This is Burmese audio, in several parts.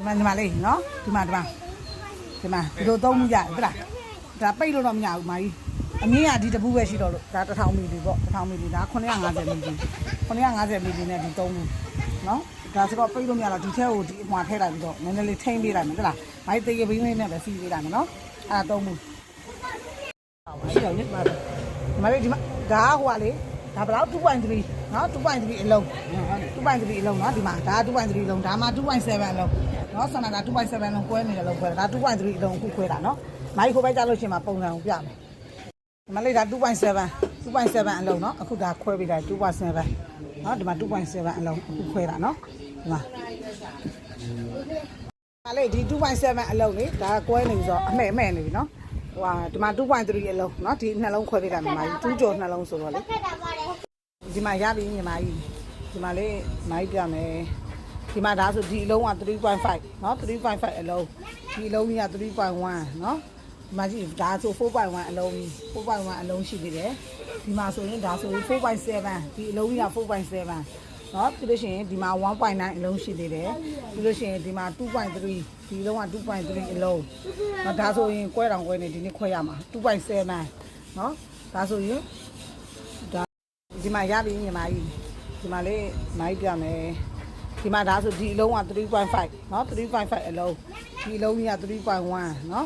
ဒီမှာညီမလေးနော်ဒီမှာဒီမှာဒီမှာဒီလိုသုံးမှုရတယ်ဟုတ်လားဒါပိတ်လို့တော့မရဘူးမာကြီးအမြင့်ကဒီတပူးပဲရှိတော့လို့ဒါ1000မီလီပေါ့1000မီလီဒါ950မီလီ950မီလီနဲ့ဒီသုံးမှုနော်ဒါဆိုတော့ပိတ်လို့မရတော့ဒီထဲကိုဒီအမွာထည့်လိုက်ပြီးတော့နည်းနည်းလေးထိမ့်ပေးလိုက်မယ်ဟုတ်လားမာကြီးတေးကဘင်းလေးနဲ့ပဲစီးပေးလိုက်မယ်နော်အဲ့ဒါသုံးမှုရှိတော့ညစ်ပါမလေးဒီမှာဒါကဟိုကလေဒါဘယ်လောက်2.3နော်2.3အလုံး2.3အလုံးနော်ဒီမှာဒါက2.3အလုံးဒါမှ2.7အလုံး နော်ဆန္ဒဒါ2.7လုံးကွဲနေတယ်လို့ခွဲတာဒါ2.3အလုံးအခုခွဲတာနော်မိုက်ခိုးပဲကြားလို့ရှိရင်မှာပုံစံကိုပြမယ်ဒီမှာလေဒါ2.7 2.7အလုံးနော်အခုဒါခွဲပေးတာ2.7နော်ဒီမှာ2.7အလုံးအခုခွဲတာနော်ဒီမှာဒါလေဒီ2.7အလုံးလေဒါကွဲနေပြီဆိုတော့အမဲ့အမဲ့နေပြီနော်ဟိုဟာဒီမှာ2.3အလုံးနော်ဒီနှလုံးခွဲပေးတာမြန်မာကြီး2ကြော်နှလုံးဆိုတော့လေဒီမှာရပြီညီမကြီးဒီမှာလေးမိုက်ပြမယ် ဒီမှာဒါဆိုဒီအလုံးက3.5เนาะ3.5အလုံးဒီအလုံးကြီးက3.1เนาะဒီမှာကြည့်ဒါဆို4.1အလုံးကြီး4.1အလုံးရှိသေးတယ်ဒီမှာဆိုရင်ဒါဆိုရင်4.7ဒီအလုံးကြီးက4.7เนาะပြီးလို့ရှိရင်ဒီမှာ1.9အလုံးရှိသေးတယ်ပြီးလို့ရှိရင်ဒီမှာ2.3ဒီအလုံးက2.3အလုံးเนาะဒါဆိုရင်ကွဲတောင်ကွဲနေဒီနေ့ခွဲရမှာ2.7เนาะဒါဆိုရင် ဒီမှာရပြီညီမကြီးဒီမှာလေးမိုက်ပြမယ် ဒီမှာဒါဆိုဒီအလုံးက3.5เนาะ3.5အလုံးဒီအလုံးကြီးက3.1เนาะ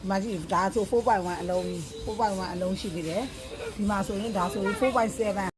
ဒီမှာကြည့်ဒါဆို4.1အလုံး4.1အလုံးရှိသေးတယ်ဒီမှာဆိုရင်ဒါဆိုရင်4.7